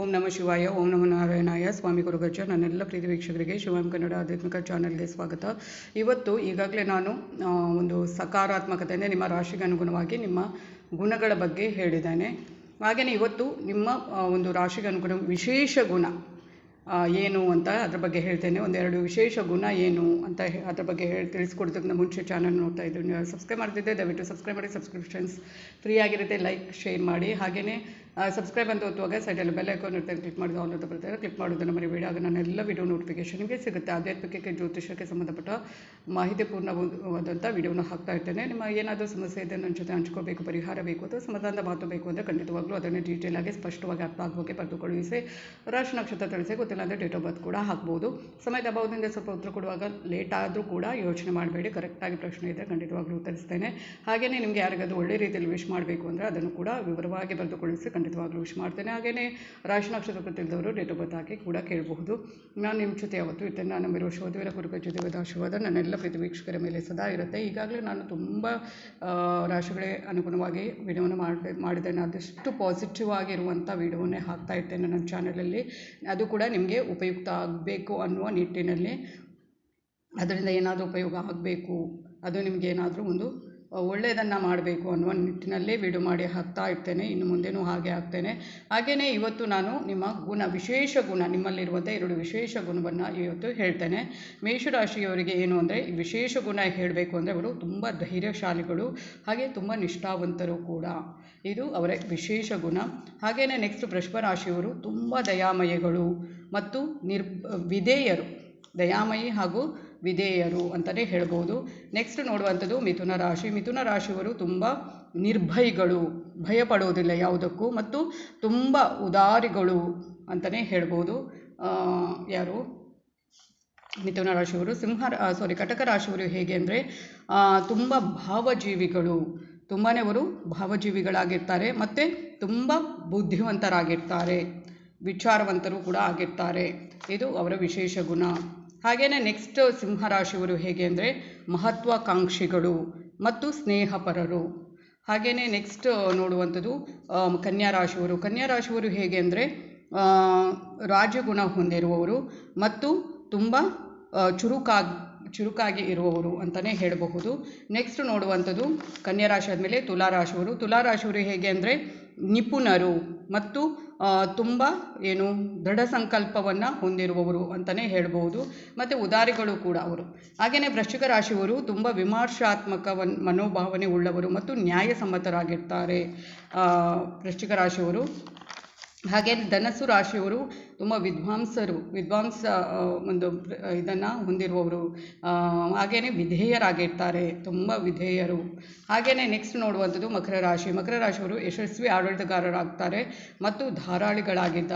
ಓಂ ನಮ ಶಿವಾಯ, ಓಂ ನಮ ನಾರಾಯಣಾಯ. ಸ್ವಾಮಿ ಗುರುಗಜ ನನ್ನೆಲ್ಲ ಪ್ರೀತಿ ವೀಕ್ಷಕರಿಗೆ ಶಿವಂ ಕನ್ನಡ ಆಧ್ಯಾತ್ಮಿಕ ಚಾನಲ್ಗೆ ಸ್ವಾಗತ. ಇವತ್ತು ಈಗಾಗಲೇ ನಾನು ಒಂದು ಸಕಾರಾತ್ಮಕತೆ ಅಂದರೆ ನಿಮ್ಮ ರಾಶಿಗೆ ಅನುಗುಣವಾಗಿ ನಿಮ್ಮ ಗುಣಗಳ ಬಗ್ಗೆ ಹೇಳಿದ್ದೇನೆ. ಹಾಗೆಯೇ ಇವತ್ತು ನಿಮ್ಮ ಒಂದು ರಾಶಿಗೆ ಅನುಗುಣ ವಿಶೇಷ ಗುಣ ಏನು ಅಂತ ಅದ್ರ ಬಗ್ಗೆ ಹೇಳ್ತೇನೆ. ಒಂದೆರಡು ವಿಶೇಷ ಗುಣ ಏನು ಅಂತ ಅದ್ರ ಬಗ್ಗೆ ಹೇಳಿ ತಿಳಿಸ್ಕೊಡೋದಕ್ಕಿಂತ ಮುಂಚೆ ಚಾನಲ್ ನೋಡ್ತಾ ಇದ್ದೀನಿ ಸಬ್ಸ್ಕ್ರೈಬ್ ಮಾಡ್ತಿದ್ದೆ, ದಯವಿಟ್ಟು ಸಬ್ಸ್ಕ್ರೈಬ್ ಮಾಡಿ. ಸಬ್ಸ್ಕ್ರಿಪ್ಷನ್ಸ್ ಫ್ರೀ ಆಗಿರುತ್ತೆ, ಲೈಕ್, ಶೇರ್ ಮಾಡಿ. ಹಾಗೆಯೇ ಸಬ್ಸ್ಕ್ರೈಬ್ ಅಂತ ಒತ್ತುವಾಗ ಸೈಡಲ್ಲಿ ಬೆಲ್ ಐಕಾನ್ ಇರ್ತದೆ ಕ್ಲಿಕ್ ಮಾಡಿದ ಆಲ್ ಅಂತ ಬರ್ತಾರೆ ಕ್ಲಿಕ್ ಮಾಡೋದನ್ನು ಮರಿಬೇಡಿ ಆಗ ನನ್ನ ಎಲ್ಲ ವಿಡಿಯೋ ನೋಟಿಫಿಕೇಶನ್ ನಿಮಗೆ ಸಿಗುತ್ತೆ. ಆಧ್ಯಾತ್ಮಿಕಕ್ಕೆ ಜ್ಯೋತಿಷಕ್ಕೆ ಸಂಬಂಧಪಟ್ಟ ಮಾಹಿತಿಪೂರ್ಣವಾದಂಥ ವಿಡಿಯೋನ ಹಾಕ್ತಾ ಇರ್ತೇನೆ. ನಿಮ್ಮ ಏನಾದರೂ ಸಮಸ್ಯೆ ಇದೆ ನನ್ನ ಜೊತೆ ಹಂಚ್ಕೋಬೇಕು, ಪರಿಹಾರ ಬೇಕು ಅಥವಾ ಸಮಾಧಾನದ ಮಾತು ಬೇಕು ಅಂದರೆ ಖಂಡಿತವಾಗ್ಲೂ ಅದನ್ನು ಡೀಟೇಲ್ ಆಗಿ ಸ್ಪಷ್ಟವಾಗಿ ಅರ್ಥ ಆಗುವಾಗೆ ಬರೆದು ಕಳುಹಿಸಿ ರಾಶಿ ನಕ್ಷತ್ರ ತಿಳಿಸಿ, ಗೊತ್ತಿಲ್ಲ ಅಂದರೆ ಡೇಟ್ ಆಫ್ ಬರ್ತ್ ಕೂಡ ಹಾಕ್ಬೋದು. ಸಮಯದ ಅಭಾವದಿಂದ ಸ್ವಲ್ಪ ಉತ್ತರ ಕೊಡುವಾಗ ಲೇಟ್ ಆದರೂ ಕೂಡ ಯೋಚನೆ ಮಾಡಬೇಡಿ. ಕರೆಕ್ಟಾಗಿ ಪ್ರಶ್ನೆ ಇದ್ದರೆ ಖಂಡಿತವಾಗ್ಲೂ ಉತ್ತರಿಸ್ತೇನೆ. ಹಾಗೆಯೇ ನಿಮಗೆ ಯಾರಿಗಾದ್ರೂ ಒಳ್ಳೆ ರೀತಿಯಲ್ಲಿ ವಿಶ್ ಮಾಡಬೇಕು ಅಂದರೆ ಅದನ್ನು ಕೂಡ ವಿವರವಾಗಿ ಬರೆದು ಕಳಿಸಿ ಖಂಡಿತವಾಗ್ಲೂ ವಿಶ್ ಮಾಡ್ತೇನೆ. ಹಾಗೆಯೇ ರಾಶಿ ನಕ್ಷತ್ರ ಗೊತ್ತಿಲ್ಲದವರು ಡೇಟ್ ಆಫ್ ಬರ್ತ್ ಹಾಕಿ ಕೂಡ ಕೇಳಬಹುದು. ನಾನು ನಿಮ್ಮ ಜೊತೆ ಯಾವತ್ತೂ ಇರ್ತೇನೆ ನಾನು ನಂಬಿರುವ ಶೋಧೀರ ಕುರುಕ ಜೊತೆ ಆಶೀರ್ವಾದ ನನ್ನೆಲ್ಲ ಪ್ರೀತಿ ವೀಕ್ಷಕರ ಮೇಲೆ ಸದಾ ಇರುತ್ತೆ. ಈಗಾಗಲೇ ನಾನು ತುಂಬ ರಾಶಿಗಳೇ ಅನುಗುಣವಾಗಿ ವಿಡಿಯೋನ ಮಾಡಿ ಮಾಡಿದ್ದೇನೆ ಆದಷ್ಟು ಪಾಸಿಟಿವ್ ಆಗಿರುವಂಥ ವಿಡಿಯೋನೇ ಹಾಕ್ತಾ ಇರ್ತೇನೆ ನನ್ನ ಚಾನಲಲ್ಲಿ ಅದು ಕೂಡ ನಿಮಗೆ ಉಪಯುಕ್ತ ಆಗಬೇಕು ಅನ್ನುವ ನಿಟ್ಟಿನಲ್ಲಿ. ಅದರಿಂದ ಏನಾದರೂ ಉಪಯೋಗ ಆಗಬೇಕು. ಅದು ನಿಮಗೆ ಏನಾದರೂ ಒಂದು ಒಳ್ಳೆಯದನ್ನು ಮಾಡಬೇಕು ಅನ್ನುವ ನಿಟ್ಟಿನಲ್ಲೇ ವಿಡಿಯೋ ಮಾಡಿ ಹಾಕ್ತಾ ಇರ್ತೇನೆ. ಇನ್ನು ಮುಂದೆನೂ ಹಾಗೆ ಹಾಕ್ತೇನೆ. ಹಾಗೆಯೇ ಇವತ್ತು ನಾನು ನಿಮ್ಮ ಗುಣ, ವಿಶೇಷ ಗುಣ ನಿಮ್ಮಲ್ಲಿರುವಂಥ ಎರಡು ವಿಶೇಷ ಗುಣವನ್ನು ಇವತ್ತು ಹೇಳ್ತೇನೆ. ಮೇಷರಾಶಿಯವರಿಗೆ ಏನು ಅಂದರೆ ವಿಶೇಷ ಗುಣ ಹೇಳಬೇಕು ಅಂದರೆ ಅವರು ತುಂಬ ಧೈರ್ಯಶಾಲಿಗಳು, ಹಾಗೆ ತುಂಬ ನಿಷ್ಠಾವಂತರು ಕೂಡ. ಇದು ಅವರ ವಿಶೇಷ ಗುಣ. ಹಾಗೆಯೇ ನೆಕ್ಸ್ಟ್ ವೃಷಭ ರಾಶಿಯವರು ತುಂಬ ದಯಾಮಯಗಳು ಮತ್ತು ನಿರ್ ವಿಧೇಯರು. ದಯಾಮಯಿ ಹಾಗೂ ವಿಧೇಯರು ಅಂತಲೇ ಹೇಳ್ಬೋದು. ನೆಕ್ಸ್ಟ್ ನೋಡುವಂಥದ್ದು ಮಿಥುನ ರಾಶಿ. ಮಿಥುನ ರಾಶಿಯವರು ತುಂಬ ನಿರ್ಭಯಿಗಳು, ಭಯಪಡೋದಿಲ್ಲ ಯಾವುದಕ್ಕೂ ಮತ್ತು ತುಂಬ ಉದಾರಿಗಳು ಅಂತಲೇ ಹೇಳ್ಬೋದು. ಯಾರು? ಮಿಥುನ ರಾಶಿಯವರು, ಸಿಂಹ ಸಾರಿ ಕಟಕ ರಾಶಿಯವರು ಹೇಗೆ ಅಂದರೆ ತುಂಬ ಭಾವಜೀವಿಗಳು. ತುಂಬಾ ಅವರು ಭಾವಜೀವಿಗಳಾಗಿರ್ತಾರೆ ಮತ್ತು ತುಂಬ ಬುದ್ಧಿವಂತರಾಗಿರ್ತಾರೆ, ವಿಚಾರವಂತರು ಕೂಡ ಆಗಿರ್ತಾರೆ. ಇದು ಅವರ ವಿಶೇಷ ಗುಣ. ಹಾಗೆಯೇ ನೆಕ್ಸ್ಟ್ ಸಿಂಹರಾಶಿಯವರು ಹೇಗೆ ಅಂದರೆ ಮಹತ್ವಾಕಾಂಕ್ಷಿಗಳು ಮತ್ತು ಸ್ನೇಹಪರರು. ಹಾಗೆಯೇ ನೆಕ್ಸ್ಟ್ ನೋಡುವಂಥದ್ದು ಕನ್ಯಾ ರಾಶಿಯವರು. ಕನ್ಯಾ ರಾಶಿಯವರು ಹೇಗೆ ಅಂದರೆ ರಾಜಗುಣ ಹೊಂದಿರುವವರು ಮತ್ತು ತುಂಬ ಚುರುಕಾಗಿ ಚುರುಕಾಗಿ ಇರುವವರು ಅಂತಲೇ ಹೇಳಬಹುದು. ನೆಕ್ಸ್ಟ್ ನೋಡುವಂಥದ್ದು, ಕನ್ಯಾ ರಾಶಿ ಆದಮೇಲೆ ತುಲಾರಾಶಿಯವರು ತುಲಾರಾಶಿಯವರು ಹೇಗೆ ಅಂದರೆ ನಿಪುಣರು ಮತ್ತು ತುಂಬ ಏನು ದೃಢ ಸಂಕಲ್ಪವನ್ನು ಹೊಂದಿರುವವರು ಅಂತಲೇ ಹೇಳ್ಬೋದು ಮತ್ತು ಉದಾರಿಗಳು ಕೂಡ ಅವರು. ಹಾಗೆಯೇ ವೃಶ್ಚಿಕ ರಾಶಿಯವರು ತುಂಬ ವಿಮರ್ಶಾತ್ಮಕ ಮನೋಭಾವನೆ ಉಳ್ಳವರು ಮತ್ತು ನ್ಯಾಯಸಮ್ಮತರಾಗಿರ್ತಾರೆ ವೃಶ್ಚಿಕ ರಾಶಿಯವರು ಹಾಗೆ ಧನಸ್ಸು ರಾಶಿಯವರು ತುಂಬ ವಿದ್ವಾಂಸರು, ವಿದ್ವಾಂಸ ಒಂದು ಇದನ್ನು ಹೊಂದಿರುವವರು. ಹಾಗೆಯೇ ವಿಧೇಯರಾಗಿರ್ತಾರೆ, ತುಂಬ ವಿಧೇಯರು. ಹಾಗೆಯೇ ನೆಕ್ಸ್ಟ್ ನೋಡುವಂಥದ್ದು ಮಕರ ರಾಶಿ. ಮಕರ ರಾಶಿಯವರು ಯಶಸ್ವಿ ಆಡಳಿತಗಾರರಾಗ್ತಾರೆ ಮತ್ತು ಧಾರಾಳಿಗಳಾಗಿದ್ದ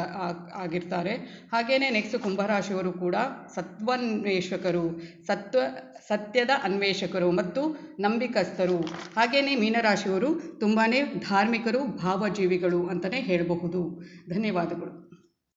ಆಗಿರ್ತಾರೆ. ಹಾಗೆಯೇ ನೆಕ್ಸ್ಟ್ ಕುಂಭರಾಶಿಯವರು ಕೂಡ ಸತ್ವಾನ್ವೇಷಕರು, ಸತ್ವ, ಸತ್ಯದ ಅನ್ವೇಷಕರು ಮತ್ತು ನಂಬಿಕಸ್ಥರು. ಹಾಗೆಯೇ ಮೀನರಾಶಿಯವರು ತುಂಬಾ ಧಾರ್ಮಿಕರು, ಭಾವಜೀವಿಗಳು ಅಂತಲೇ ಹೇಳಬಹುದು. ಧನ್ಯವಾದಗಳು.